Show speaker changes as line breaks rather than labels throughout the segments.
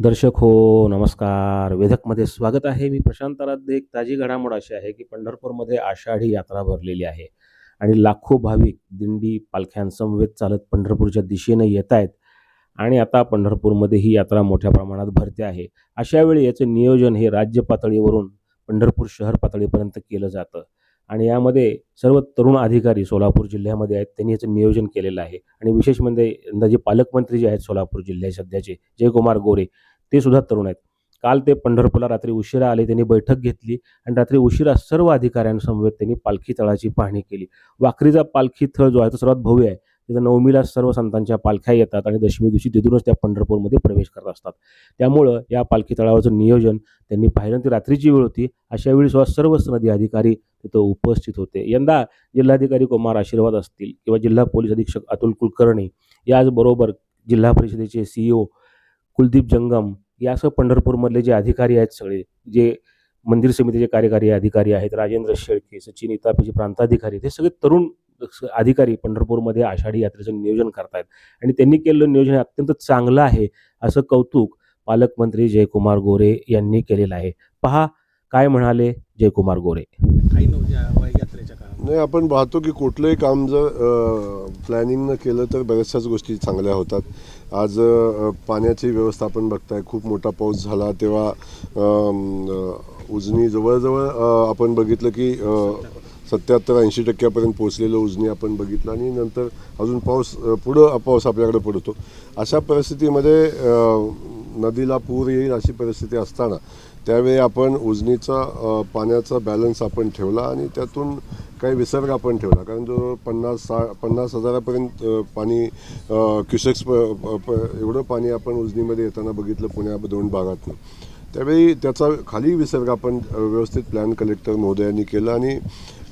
दर्शक हो नमस्कार. वेधकमध्ये स्वागत आहे. मी प्रशांत आराध्य. एक ताजी घडामोड अशी आहे की पंढरपूरमध्ये आषाढी यात्रा भरलेली आहे आणि लाखो भाविक दिंडी पालख्यांसमवेत चालत पंढरपूरच्या दिशेनं येत आहेत आणि आता पंढरपूरमध्ये ही यात्रा मोठ्या प्रमाणात भरते आहे. अशा वेळी याचं नियोजन हे राज्य पातळीवरून पंढरपूर शहर पातळीपर्यंत केलं जातं. आणि यामध्ये सर्व तरुण अधिकारी सोलापूर जिल्ह्यामध्ये आहेत. त्यांनी याचं नियोजन केलेलं आहे. आणि विशेष म्हणजे यंदा जे पालकमंत्री जे आहेत सोलापूर जिल्ह्याचे सध्याचे जयकुमार गोरे ते सुद्धा तरुण आहेत. काल ते पंढरपूरला रात्री उशिरा आले त्यांनी बैठक घेतली आणि रात्री उशिरा सर्व अधिकाऱ्यांसमवेत त्यांनी पालखी तळाची पाहणी केली. वाखरीचा पालखी तळ जो आहे तो सर्वात भव्य आहे. तिथं नवमीला सर्व संतांच्या पालख्या येतात आणि दशमी दिवशी तिथूनच त्या पंढरपूरमध्ये प्रवेश करत असतात. त्यामुळं या पालखी तळावरचं नियोजन त्यांनी पाहिलं ती रात्रीची वेळ होती. अशा वेळी सुद्धा सर्व नदी अधिकारी तिथं उपस्थित होते. यंदा जिल्हाधिकारी कुमार आशीर्वाद असतील किंवा जिल्हा पोलीस अधीक्षक अतुल कुलकर्णी याचबरोबर जिल्हा परिषदेचे सीईओ कुलदीप जंगम यासह पंढरपूरमधले जे अधिकारी आहेत सगळे जे मंदिर समितीचे कार्यकारी अधिकारी आहेत राजेंद्र शेळके सचिन इतापीचे प्रांताधिकारी हे सगळे तरुण अधिकारी पंढरपूरमध्ये आषाढी यात्रेचं नियोजन करतायत. आणि त्यांनी केलेलं नियोजन हे अत्यंत चांगलं आहे असं कौतुक पालकमंत्री जयकुमार गोरे यांनी केलेलं आहे. पहा काय म्हणाले जयकुमार गोरे?
काही
नाही आपण पाहतो की कुठलंही काम जर प्लॅनिंगनं केलं तर बऱ्याचशाच गोष्टी चांगल्या होतात. आज पाण्याची व्यवस्था आपण बघताय खूप मोठा पाऊस झाला तेव्हा उजनी जवळजवळ आपण बघितलं की सत्याहत्तर ऐंशी टक्क्यापर्यंत पोहोचलेलं उजनी आपण बघितलं आणि नंतर अजून पाऊस पुढं पाऊस आपल्याकडे पडतो. अशा परिस्थितीमध्ये अ, नदीला पूर येईल अशी परिस्थिती असताना त्यावेळी आपण उजनीचा पाण्याचा बॅलन्स आपण ठेवला आणि त्यातून काही विसर्ग आपण ठेवला. कारण जो पन्नास सा पन्नास हजारापर्यंत पाणी क्युसेक्स एवढं पाणी आपण उजनीमध्ये येताना बघितलं पुण्या दोन भागातून. त्यावेळी त्याचा खाली विसर्ग आपण व्यवस्थित प्लॅन कलेक्टर महोदयांनी केला आणि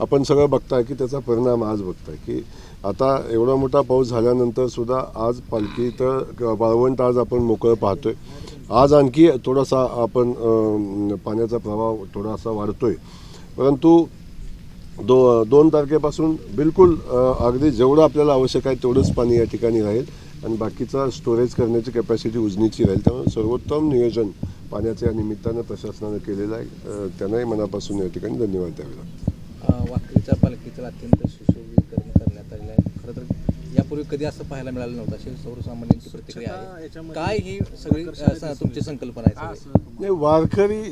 आपण सगळं बघताय की त्याचा परिणाम आज बघताय की आता एवढा मोठा पाऊस झाल्यानंतर सुद्धा आज पालखी तर वाळवंट आज आपण मोकळं पाहतोय. आज आणखी थोडासा आपण पाण्याचा प्रवाह थोडासा वाढतोय. परंतु दो दोन तारखेपासून बिलकुल अगदी जेवढं आपल्याला आवश्यक आहे तेवढंच पाणी या ठिकाणी राहील आणि बाकीचा स्टोरेज करण्याची कॅपॅसिटी उजनीची राहील. त्यामुळे सर्वोत्तम नियोजन पाण्याच्या निमित्तानं प्रशासनानं केलेलं आहे. त्यांनाही मनापासून या ठिकाणी धन्यवाद द्यावे लागतात
वाखरीच्या पालखीचं अत्यंत सुशोभीकरण करण्यात आलेलं आहे. खरं तर यापूर्वी कधी असं पाहायला मिळालं नव्हतं. अशी सर्वसामान्यांची प्रतिक्रिया आहे. काय ही सगळी तुमची संकल्पना आहे
वारकरी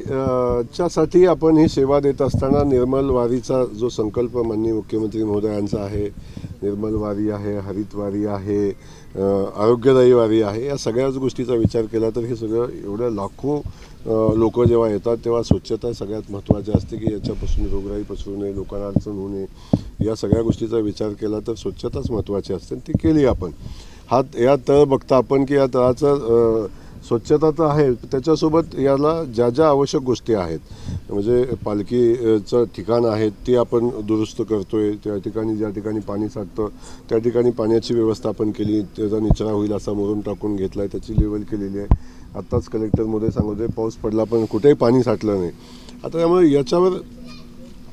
च्यासाठी आपण ही सेवा देत असताना निर्मल वारीचा जो संकल्प माननीय मुख्यमंत्री महोदयांचा आहे निर्मल वारी आहे हरित वारी आहे आरोग्यदायी वारी आहे या सगळ्याच गोष्टीचा विचार केला तर हे सगळं एवढ्या लाखो लोक जेव्हा येतात तेव्हा स्वच्छता सगळ्यात महत्त्वाची असते की याच्यापासून रोगराई पसरू नये लोकांना अडचण होऊ नये या सगळ्या गोष्टीचा विचार केला तर स्वच्छताच महत्त्वाची असते आणि ती केली आपण. हा या तळ बघता आपण की या तळाचं स्वच्छता तर आहे त्याच्यासोबत याला ज्या ज्या आवश्यक गोष्टी आहेत म्हणजे पालखीचं ठिकाण आहे ती आपण दुरुस्त करतोय त्या ठिकाणी ज्या ठिकाणी पाणी साठतं त्या ठिकाणी पाण्याची व्यवस्था आपण केली त्याचा निचरा होईल असा मोरून टाकून घेतला आहे त्याची लेवल केलेली आहे. आत्ताच कलेक्टरमध्ये सांगतोय पाऊस पडला पण कुठेही पाणी साठलं नाही. आता त्यामुळे याच्यावर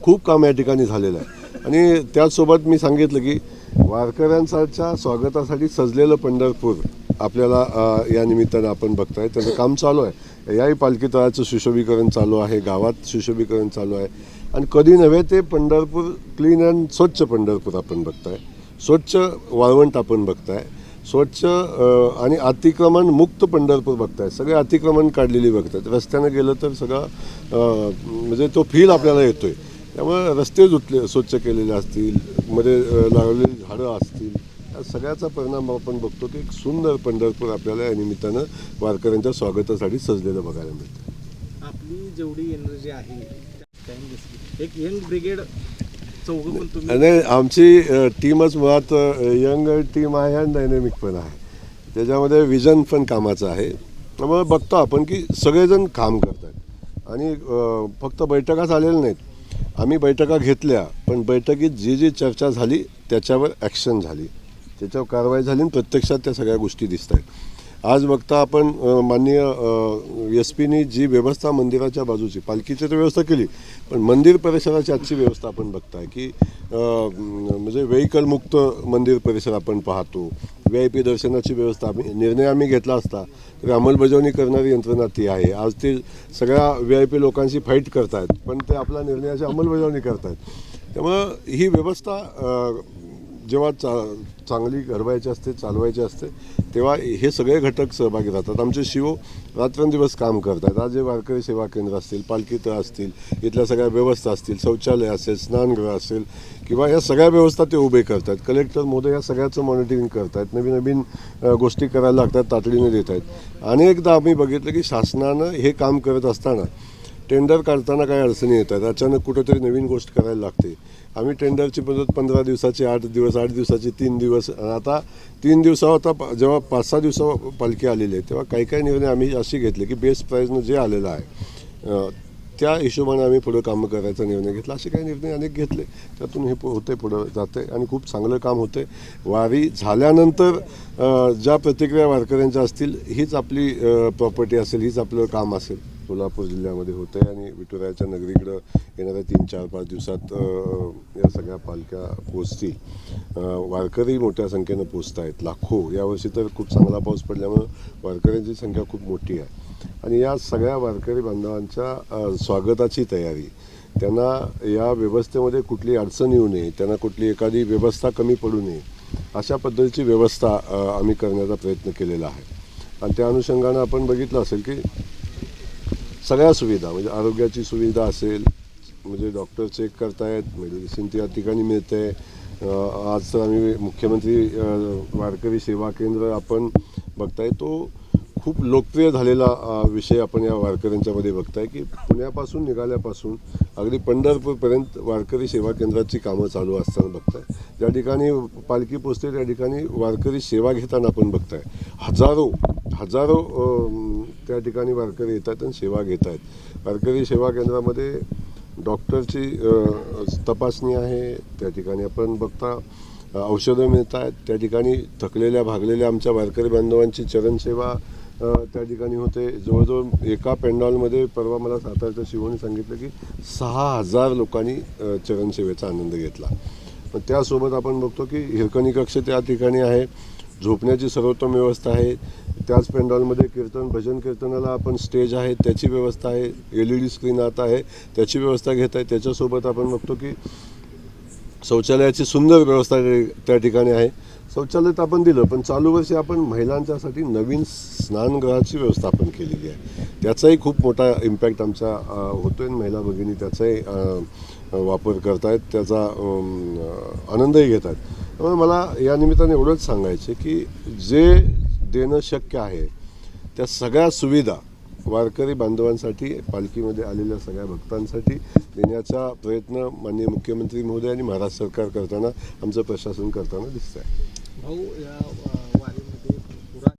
खूप काम या ठिकाणी झालेलं आहे. आणि त्याचसोबत मी सांगितलं की वारकऱ्यांच्या स्वागतासाठी सजलेलं पंढरपूर आपल्याला या निमित्तानं आपण बघताय. त्याचं काम चालू आहे. याही पालखी तळाचं सुशोभीकरण चालू आहे. गावात सुशोभीकरण चालू आहे. आणि कधी नव्हे ते पंढरपूर क्लीन अँड स्वच्छ पंढरपूर आपण बघताय. स्वच्छ वाळवंट आपण बघताय. स्वच्छ आणि अतिक्रमण मुक्त पंढरपूर बघताय. सगळे अतिक्रमण काढलेली बघतायत रस्त्यानं गेलं तर सगळं म्हणजे तो फील आपल्याला येतोय. त्यामुळे रस्ते धुतले स्वच्छ केलेले असतील. मध्ये लागलेली लावलेली झाडं असतील. सगळ्याचा परिणाम आपण बघतो की एक सुंदर पंढरपूर आपल्याला या निमित्तानं वारकऱ्यांच्या स्वागतासाठी सजलेलं बघायला मिळतं.
आपली जेवढी एनर्जी आहे. एक यंग ब्रिगेड
आणि आमची टीमच मुळात यंग टीम आहे आणि डायनेमिक पण आहे. त्याच्यामध्ये विजन पण कामाचं आहे. त्यामुळे बघतो आपण की सगळेजण काम करत आहेत आणि फक्त बैठकाच आलेल्या नाहीत. आम्ही बैठका घेतल्या पण बैठकीत जी जी चर्चा झाली त्याच्यावर ॲक्शन झाली. त्याच्यावर कारवाई झाली आणि प्रत्यक्षात त्या सगळ्या गोष्टी दिसत आहेत. आज बघता आपण माननीय एस पीनी जी व्यवस्था मंदिराच्या बाजूची पालखीची तर व्यवस्था केली पण मंदिर परिसराची आजची व्यवस्था आपण बघताय की म्हणजे व्हेकलमुक्त मंदिर परिसर आपण पाहतो. व्ही आय पी दर्शनाची व्यवस्था आम्ही निर्णय आम्ही घेतला असता तरी अंमलबजावणी करणारी यंत्रणा ती आहे. आज ते सगळ्या व्ही आय पी लोकांशी फाईट करतायत पण ते आपल्या निर्णयाची अंमलबजावणी करतायत. त्यामुळं ही व्यवस्था जेव्हा चा चांगली घडवायची असते चालवायची असते तेव्हा हे सगळे घटक सहभागी राहतात. आमचे शिव रात्रंदिवस काम करतात. आज जे वारकरी सेवा केंद्र असतील पालखी तळ असतील इथल्या सगळ्या व्यवस्था असतील शौचालय असेल स्नानगृह असेल किंवा या सगळ्या व्यवस्था ते उभे करतात. कलेक्टर मोदय या सगळ्याचं मॉनिटरिंग करतात. नवीन नवीन गोष्टी करायला लागतात तातडीने देत आहेत. अनेकदा आम्ही बघितलं की शासनानं हे काम करत असताना टेंडर काढताना काही अडचणी येतात. अचानक कुठेतरी नवीन गोष्ट करायला लागते. आम्ही टेंडरची पद्धत पंधरा दिवसाची आठ दिवस आठ दिवसाची तीन दिवस. आता तीन दिवसावर आता जेव्हा पाच सहा दिवसावर पालखी आलेली आहे तेव्हा काही काही निर्णय आम्ही अशी घेतले की बेस्ट प्राईजनं जे आलेलं आहे त्या हिशोबाने आम्ही पुढं कामं करायचा निर्णय घेतला. असे काही निर्णय अनेक घेतले. त्यातून हे होते पुढं जाते आणि खूप चांगलं काम होते वारी झाल्यानंतर ज्या प्रतिक्रिया वारकऱ्यांच्या असतील हीच आपली प्रॉपर्टी असेल हीच आपलं काम असेल. सोलापूर जिल्ह्यामध्ये होते आणि विठुरायाच्या नगरीकडं येणाऱ्या तीन चार पाच दिवसात या सगळ्या पालख्या पोचतील वारकरी मोठ्या संख्येनं पोचत आहेत लाखो यावर्षी तर खूप चांगला पाऊस पडल्यामुळं वारकऱ्यांची संख्या खूप मोठी आहे. आणि या सगळ्या वारकरी बांधवांच्या स्वागताची तयारी त्यांना या व्यवस्थेमध्ये कुठली अडचण येऊ नये त्यांना कुठली एखादी व्यवस्था कमी पडू नये अशा पद्धतीची व्यवस्था आम्ही करण्याचा प्रयत्न केलेला आहे. आणि त्या अनुषंगानं आपण बघितलं असेल की सगळ्या सुविधा म्हणजे आरोग्याची सुविधा असेल म्हणजे डॉक्टर चेक करतायत मेडिसिन त्या ठिकाणी मिळते. आज तर आम्ही मुख्यमंत्री वारकरी सेवा केंद्र आपण बघताय तो खूप लोकप्रिय झालेला विषय आपण या वारकऱ्यांच्यामध्ये बघताय की पुण्यापासून निघाल्यापासून अगदी पंढरपूरपर्यंत वारकरी सेवा केंद्राची कामं चालू असताना बघताय. ज्या ठिकाणी पालखी पोचते त्या ठिकाणी वारकरी सेवा घेताना आपण बघताय. हजारो हजारो त्या ठिकाणी वारकरी येतात आणि सेवा घेत आहेत वारकरी सेवा केंद्रामध्ये डॉक्टरची तपासणी आहे त्या ठिकाणी आपण बघता औषधं मिळत आहेत त्या ठिकाणी थकलेल्या भागलेल्या आमच्या वारकरी बांधवांची चरणसेवा त्या ठिकाणी होते. जवळजवळ एका पेंडॉलमध्ये परवा मला सातारच्या शिवणी सांगितलं की सहा हजार लोकांनी चरणसेवेचा आनंद घेतला. पण त्यासोबत आपण बघतो की हिरकणी कक्ष त्या ठिकाणी आहे. झोपण्याची सर्वोत्तम व्यवस्था आहे. त्याच पेंडॉलमध्ये कीर्तन भजन कीर्तनाला आपण स्टेज आहे त्याची व्यवस्था आहे एल ई डी स्क्रीन आता आहे त्याची व्यवस्था घेत आहे. त्याच्यासोबत आपण बघतो की शौचालयाची सुंदर व्यवस्था त्या- त्या ठिकाणी आहे. शौचालय तर आपण दिलं पण चालू वर्षी आपण महिलांच्यासाठी नवीन स्नानगृहाची व्यवस्था आपण केलेली आहे. त्याचाही खूप मोठा इम्पॅक्ट आमचा होतो होतोय महिला भगिनी त्याचाही वापर वापर करतायत त्याचा आनंदही घेत आहेत त्यामुळे मला या निमित्ताने एवढंच सांगायचं की जे देणं शक्य आहे. त्या सगळ्या सुविधा वारकरी बांधवांसाठी पालखीमध्ये आलेल्या सगळ्या भक्तांसाठी देण्याचा प्रयत्न माननीय मुख्यमंत्री महोदय आणि महाराष्ट्र सरकार करताना आमचं प्रशासन करताना दिसत आहे
भाऊ या